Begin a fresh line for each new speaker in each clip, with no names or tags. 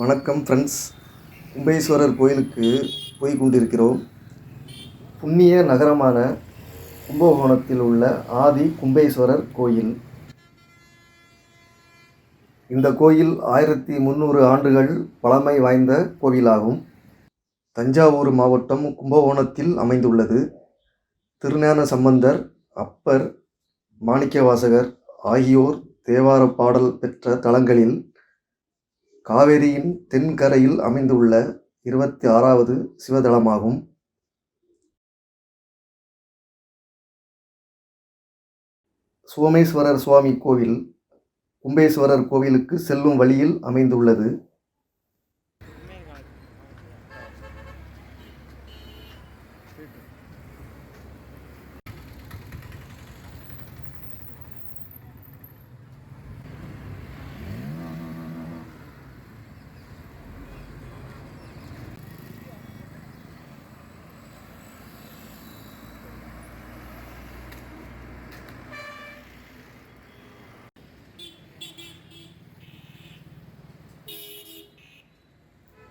வணக்கம் ஃப்ரெண்ட்ஸ் கும்பேஸ்வரர் கோயிலுக்கு போய் கொண்டிருக்கிறோம். புண்ணிய நகரமான கும்பகோணத்தில் உள்ள ஆதி கும்பேஸ்வரர் கோயில். இந்த கோயில் ஆயிரத்தி முந்நூறு ஆண்டுகள் பழமை வாய்ந்த கோவிலாகும். தஞ்சாவூர் மாவட்டம் கும்பகோணத்தில் அமைந்துள்ளது. திருஞான சம்பந்தர் அப்பர் மாணிக்கவாசகர் ஆகியோர் தேவார பாடல் பெற்ற தலங்களில் காவேரியின் தென்கரையில் அமைந்துள்ள இருபத்தி ஆறாவது சிவதலமாகும். சோமேஸ்வரர் சுவாமி கோவில் கும்பேஸ்வரர் கோவிலுக்கு செல்லும் வழியில் அமைந்துள்ளது.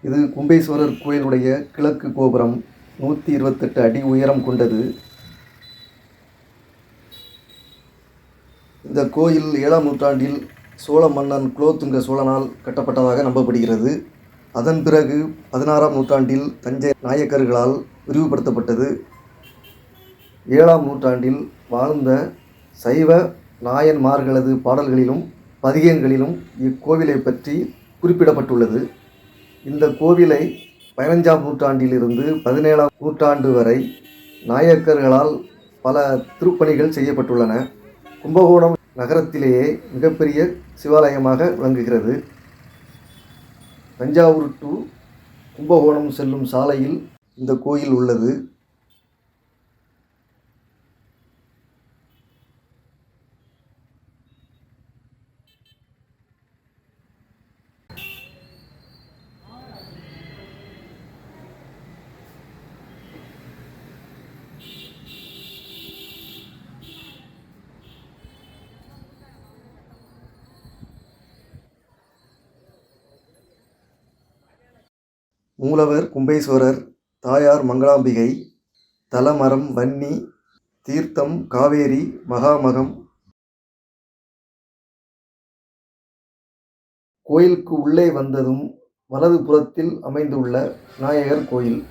இது கும்பேஸ்வரர் கோயிலுடைய கிழக்கு கோபுரம் நூற்றி இருபத்தெட்டு அடி உயரம் கொண்டது. இந்த கோயில் ஏழாம் நூற்றாண்டில் சோழ மன்னன் குலோத்துங்க சோழனால் கட்டப்பட்டதாக நம்பப்படுகிறது. அதன் பிறகு பதினாறாம் நூற்றாண்டில் தஞ்சை நாயக்கர்களால் விரிவுபடுத்தப்பட்டது. ஏழாம் நூற்றாண்டில் வாழ்ந்த சைவ நாயன்மார்களது பாடல்களிலும் பதிகங்களிலும் இக்கோவிலை பற்றி குறிப்பிடப்பட்டுள்ளது. இந்த கோவிலை பதினஞ்சாம் நூற்றாண்டிலிருந்து பதினேழாம் நூற்றாண்டு வரை நாயக்கர்களால் பல திருப்பணிகள் செய்யப்பட்டுள்ளன. கும்பகோணம் நகரத்திலேயே மிகப்பெரிய சிவாலயமாக விளங்குகிறது. தஞ்சாவூர் டு கும்பகோணம் செல்லும் சாலையில் இந்த கோயில் உள்ளது. மூலவர் கும்பேஸ்வரர் தாயார் மங்களாம்பிகை தலமரம் வன்னி தீர்த்தம் காவேரி மகாமகம். கோயிலுக்கு உள்ளே வந்ததும் வலது புறத்தில் அமைந்துள்ள விநாயகர் கோயில்.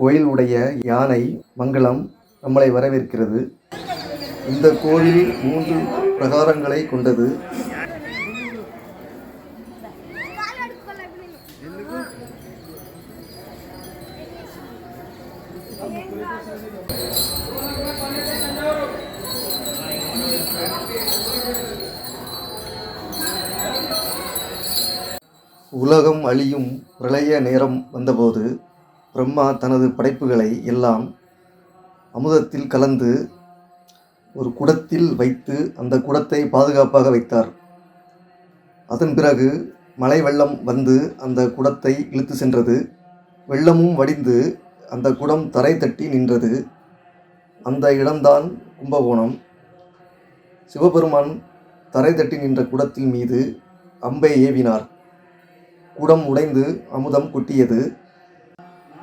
கோயிலுடைய யானை மங்களம் நம்மளை வரவேற்கிறது. இந்த கோயில் மூன்று பிரகாரங்களை கொண்டது. உலகம் அழியும் பிரளய நேரம் வந்தபோது பிரம்மா தனது படைப்புகளை எல்லாம் அமுதத்தில் கலந்து ஒரு குடத்தில் வைத்து அந்த குடத்தை பாதுகாப்பாக வைத்தார். அதன் பிறகு மழை வெள்ளம் வந்து அந்த குடத்தை இழுத்து சென்றது. வெள்ளமும் வடிந்து அந்த குடம் தரை தட்டி நின்றது. அந்த இடம்தான் கும்பகோணம். சிவபெருமான் தரை தட்டி நின்ற குடத்தின் மீது அம்பை ஏவினார். குடம் உடைந்து அமுதம் கொட்டியது.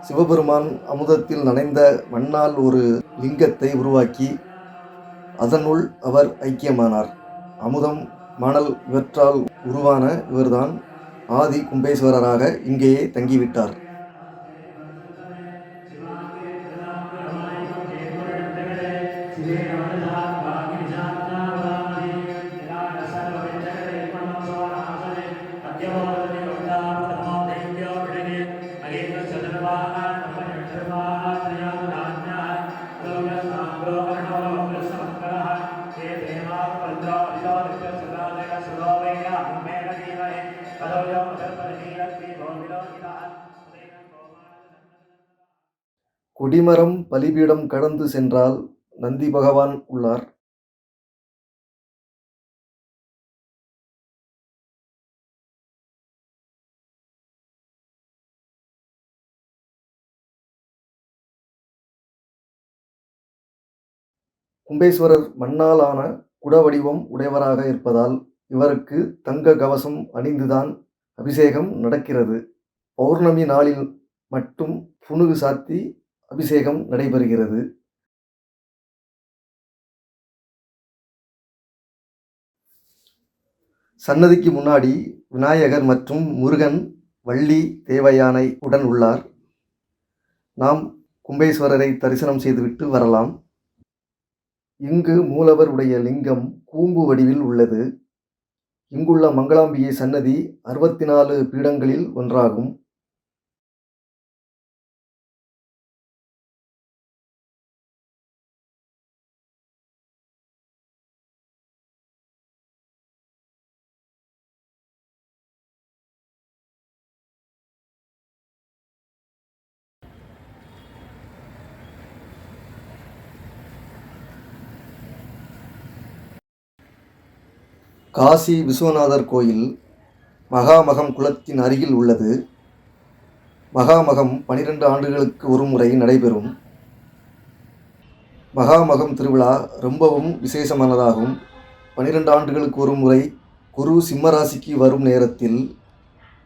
சிவபெருமான் அமுதத்தில் நனைந்த மண்ணால் ஒரு லிங்கத்தை உருவாக்கி அதனுள் அவர் ஐக்கியமானார். அமுதம் மணல் இவற்றால் உருவான இவர்தான் ஆதி கும்பேஸ்வரராக இங்கேயே தங்கிவிட்டார். கொடிமரம் பலிபீடம் கடந்து சென்றால் நந்தி பகவான் உள்ளார். கும்பேஸ்வரர் மண்ணாலான குடவடிவம் குட வடிவம் உடையவராக இருப்பதால் இவருக்கு தங்க கவசம் அணிந்துதான் அபிஷேகம் நடக்கிறது. பௌர்ணமி நாளில் மட்டும் புனுகு சாத்தி அபிஷேகம் நடைபெறுகிறது. சன்னதிக்கு முன்னாடி விநாயகர் மற்றும் முருகன் வள்ளி தேவயானை உடன் உள்ளார். நாம் கும்பேஸ்வரரை தரிசனம் செய்துவிட்டு வரலாம். இங்கு மூலவர் உடைய லிங்கம் கூம்பு வடிவில் உள்ளது. இங்குள்ள மங்களாம்பிகை சன்னதி அறுபத்தி நாலு பீடங்களில் ஒன்றாகும். காசி விஸ்வநாதர் கோயில் மகாமகம் குளத்தின் அருகில் உள்ளது. மகாமகம் பனிரெண்டு ஆண்டுகளுக்கு ஒரு முறை நடைபெறும். மகாமகம் திருவிழா ரொம்பவும் விசேஷமானதாகும். பனிரெண்டு ஆண்டுகளுக்கு ஒரு முறை குரு சிம்மராசிக்கு வரும் நேரத்தில்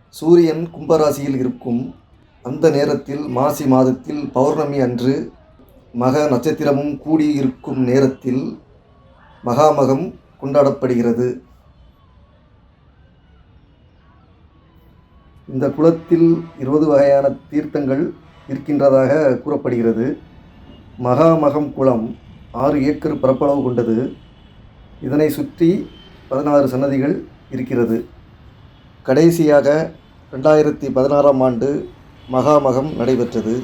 சூரியன் கும்பராசியில் இருக்கும். அந்த நேரத்தில் மாசி மாதத்தில் பௌர்ணமி அன்று மக நட்சத்திரமும் கூடியிருக்கும் நேரத்தில் மகாமகம் கொண்டாடப்படுகிறது. இந்த குளத்தில் இருபது வகையான தீர்த்தங்கள் இருக்கின்றதாக கூறப்படுகிறது. மகாமகம் குளம் ஆறு ஏக்கர் பரப்பளவு கொண்டது. இதனை சுற்றி பதினாறு சன்னதிகள் இருக்கிறது. கடைசியாக ரெண்டாயிரத்தி பதினாறாம் ஆண்டு மகாமகம் நடைபெற்றது.